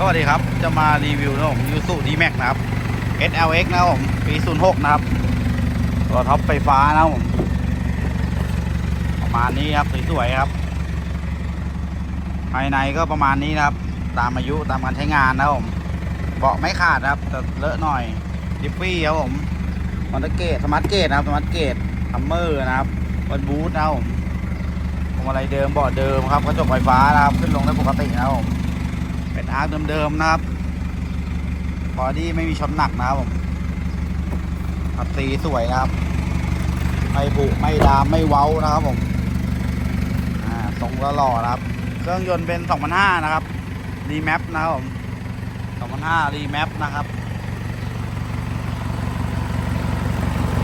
สวัสดีครับ จะมารีวิวนะผมยูสุดีแม็กนะครับ SLX นะผมปี 06 นะครับ ตัวท็อปไฟฟ้านะผม ประมาณนี้ครับสวยๆครับ ภายในก็ประมาณนี้นะครับ ตามอายุตามการใช้งานนะผมเบาะไม่ขาดนะครับแต่เลอะหน่อยดิฟฟี่ครับผมมอนเตเกตสมาร์ทเกตนะครับสมาร์ทเกตทัมเมอร์นะครับบนบูทนะครับผมพวงมาลัยเดิมเบาะเดิมครับกระจกไฟฟ้านะครับขึ้นลงได้ปกตินะครับผม เป็นอาร์คเดิมๆนะครับบอดี้ไม่มีชนหนักนะครับผมขับสีสวยนะครับ ไม่ผุไม่ดามไม่เว้านะครับผมอ่าทรงก็หล่อนะครับ เครื่องยนต์เป็น 2005 นะครับรีแมปนะครับผม2005รีแมปนะครับ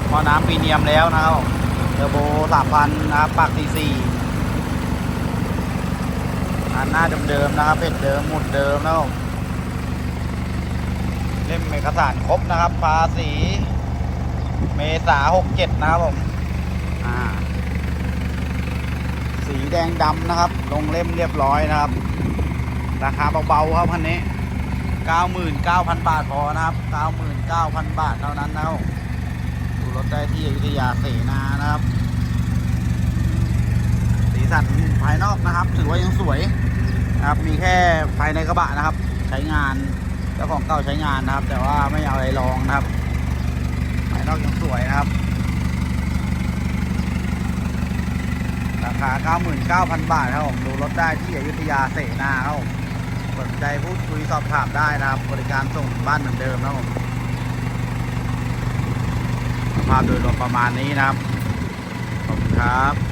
หมอน้ำพรีเนียมแล้วนะครับผมเทอร์โบ 3,000 นะครับปาก 44 อันหน้าเดิมๆนะครับเพจเดิมหมุดเดิมนะครับเล่มเอกสารครบนะครับภาษีเมษา67นะครับผมสีแดงดำนะครับ ลงเล่มเรียบร้อยนะครับ ราคาเบาๆครับคันนี้99,000บาทพอนะครับ99,000บาทเท่านั้นนะครับดูรถได้ที่อยุธยาเสนานะครับ สีสันภายนอกนะครับ ถือว่ายังสวย นะครับ มีแค่ภายในกระบะนะครับ ใช้งานเจ้าของเก่าใช้งานนะครับ แต่ว่าไม่เอาอะไรลองนะครับภายนอกยังสวยนะครับ ราคา 99,000 บาทครับผมดูรถได้ที่อยุธยาเสนาครับผมสนใจพูดคุยสอบถามได้นะครับ บริการส่งถึงบ้านเหมือนเดิมนะครับผมภาพโดยรวมประมาณนี้นะครับ ขอบคุณครับ